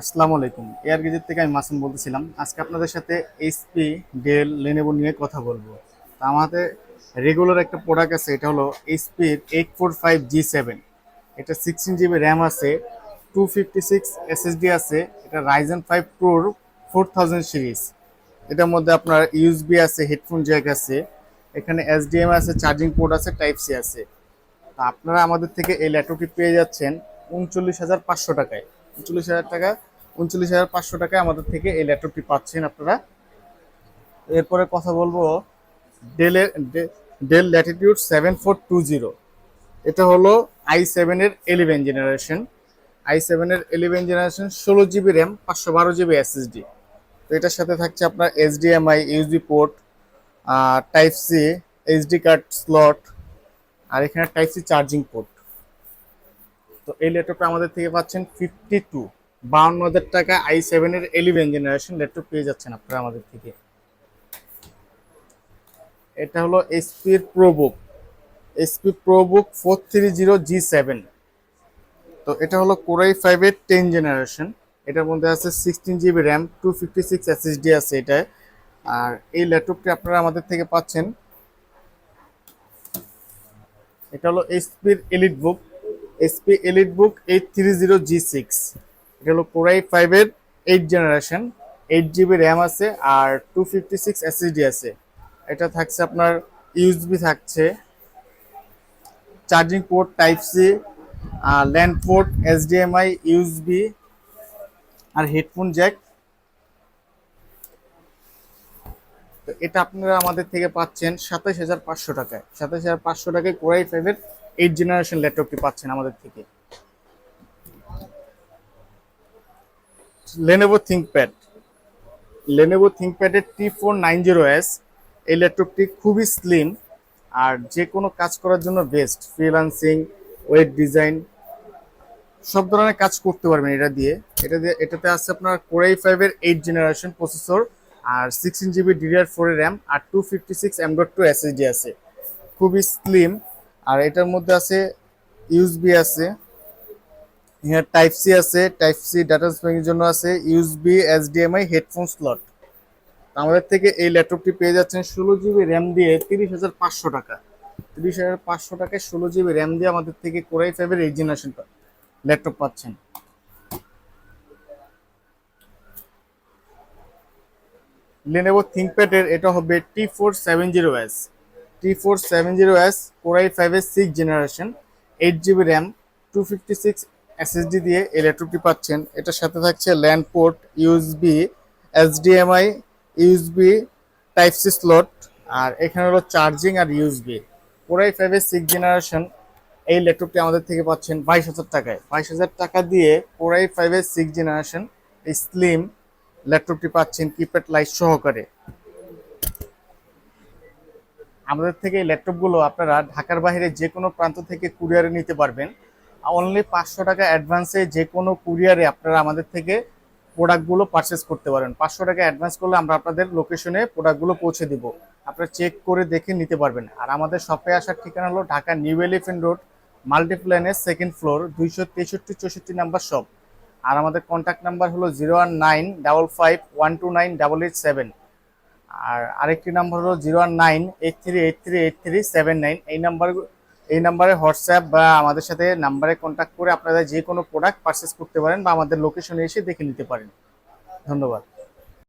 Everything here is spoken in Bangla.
আসসালামু আলাইকুম। এয়ার গেজের থেকে আমি মাসুম বলতেছিলাম। আজকে আপনাদের সাথে এইচপি ডেল লেনেভো নিয়ে কথা বলব। তা আমাদের রেগুলার একটা প্রোডাক্ট আছে, এটা হলো এইচপির eight four five G seven এটা সিক্সটিন জিবি র্যাম আছে টু ফিফটি সিক্স এসএসডি আছে, এটা রাইজেন ফাইভ প্রোর ফোর থাউজেন্ড সিরিজ এটার মধ্যে আপনার ইউএসবি আছে হেডফোন জ্যাক আছে, এখানে এসডিএম আছে চার্জিং পোর্ট আছে টাইপ সি আছে। তা আপনারা আমাদের থেকে এই ল্যাপটপটি পেয়ে যাচ্ছেন উনচল্লিশ হাজার পাঁচশো টাকায়। উনচল্লিশ হাজার টাকা, উনচল্লিশ হাজার পাঁচশো টাকায় আমাদের থেকে এই ল্যাপটপটি পাচ্ছেন আপনারা। এরপরে কথা বলব ডেলের Dell Latitude seven four two zero এটা হলো আই সেভেনের এলিভেন জেনারেশন আই সেভেনের এলিভেন জেনারেশন ষোলো জিবি র্যাম পাঁচশো বারো জিবি এসএসডি তো এটার সাথে থাকছে আপনার HDMI UG port type C HD card slot আর এখানে টাইপ সি চার্জিং পোর্ট তো এই ল্যাপটপটা আমাদের থেকে পাচ্ছেন ফিফটি টু বাউন্ন হাজার টাকা আই সেভেনের এলিভেন জেনারেশন ল্যাপটপ পেয়ে যাচ্ছেন আপনারা আমাদের থেকে। এটা হলো এসপির ProBook HP ProBook four three zero G seven তো এটা হলো কোরাই ফাইভের টেন জেনারেশন এটার মধ্যে আছে sixteen GB RAM two fifty six SSD আছে এটায়। আর এই ল্যাপটপটি আপনারা আমাদের থেকে পাচ্ছেন। এটা হলো এসপির EliteBook HP EliteBook eight three zero G six এটা হলো কোরাই ফাইভের eight generation eight GB RAM আছে আর টু ফিফটি সিক্স এসএসডি আছে। এটা থাকছে আপনার ইউএসবি থাকছে charging port type C land port HDMI USB আর হেডফোন জ্যাক তো এটা আপনারা আমাদের থেকে পাচ্ছেন সাতাশ হাজার পাঁচশো টাকায়। সাতাশ হাজার পাঁচশো টাকায় কোরাই ফাইভের এইট জেনারেশন ল্যাপটপটি পাচ্ছেন আমাদের থেকে। Lenovo ThinkPad Lenovo থিঙ্কপ্যাডের T four nine zero S এই ল্যাপটপটি খুবই স্লিম আর যে কোনো কাজ করার জন্য বেস্ট ফ্রিলান্সিং ওয়েব ডিজাইন সব ধরনের কাজ করতে পারবেন এটা দিয়ে। এটা দিয়ে, এটাতে আছে আপনার কোরাই ফাইভের এইট জেনারেশন প্রসেসর আর sixteen GB DDR four RAM আর two fifty six M dot two SSD আছে। খুবই স্লিম আর এটার মধ্যে আছে ইউএসবি আছে এখানে টাইপ সি আছে টাইপ সি ডাটা স্পেকিং জন্য আছে ইউএসবি এসডিএমআই হেডফোন স্লট আমাদের থেকে এই ল্যাপটপটি পেয়ে যাচ্ছেন ষোলো জিবি র্যাম দিয়ে তিরিশ হাজার পাঁচশো টাকা। তিরিশ হাজার পাঁচশো টাকায় ষোলো জিবি র্যাম দিয়ে আমাদের থেকে কোরাই ফাইভের এইট জেনারেশন ল্যাপটপ পাচ্ছেন। লেনেভো থিঙ্কপ্যাডের এটা হবে T four seven zero S T four seven zero S six generation eight GB RAM two fifty six দিয়ে এই ল্যাপটপটি পাচ্ছেন। এটার সাথে থাকছে land port USB HDMI USB type C slot আর এখানে হলো চার্জিং আর ইউএসবি কোরাই ফাইভের সিক্স জেনারেশন এই ল্যাপটপটি আমাদের থেকে পাচ্ছেন বাইশ হাজার টাকায়। বাইশ হাজার টাকা দিয়ে কোরাই ফাইভের সিক্স জেনারেশন এই স্লিম ল্যাপটপটি পাচ্ছেন কিপ্যাড লাইট সহকারে। আমাদের থেকে ল্যাপটপগুলো আপনারা ঢাকার বাইরে যে কোনো প্রান্ত থেকে কুরিয়ারে নিতে পারবেন। অনলি পাঁচশো টাকা অ্যাডভান্সে যে কোনো কুরিয়ারে আপনারা আমাদের থেকে প্রোডাক্টগুলো পারচেস করতে পারেন। পাঁচশো টাকা অ্যাডভান্স করলে আমরা আপনাদের লোকেশনে প্রোডাক্টগুলো পৌঁছে দিব। আপনারা চেক করে দেখে নিতে পারবেন। আর আমাদের শপে আসার ঠিকানা হলো ঢাকা নিউ এলিফেন্ট রোড মাল্টিপ্ল্যানের সেকেন্ড ফ্লোর দুইশো তেষট্টি চৌষট্টি নাম্বার শপ আর আমাদের কন্ট্যাক্ট নাম্বার হলো zero one nine double five one two nine double eight seven আর আরেকটি নাম্বার হলো zero one nine eight three eight three eight three seven nine. এই নাম্বার, এই নাম্বারে হোয়াটসঅ্যাপ বা আমাদের সাথে নাম্বারে কন্ট্যাক্ট করে আপনারা যে কোনো প্রোডাক্ট পারচেস করতে পারেন বা আমাদের লোকেশনে এসে দেখে নিতে পারেন। ধন্যবাদ।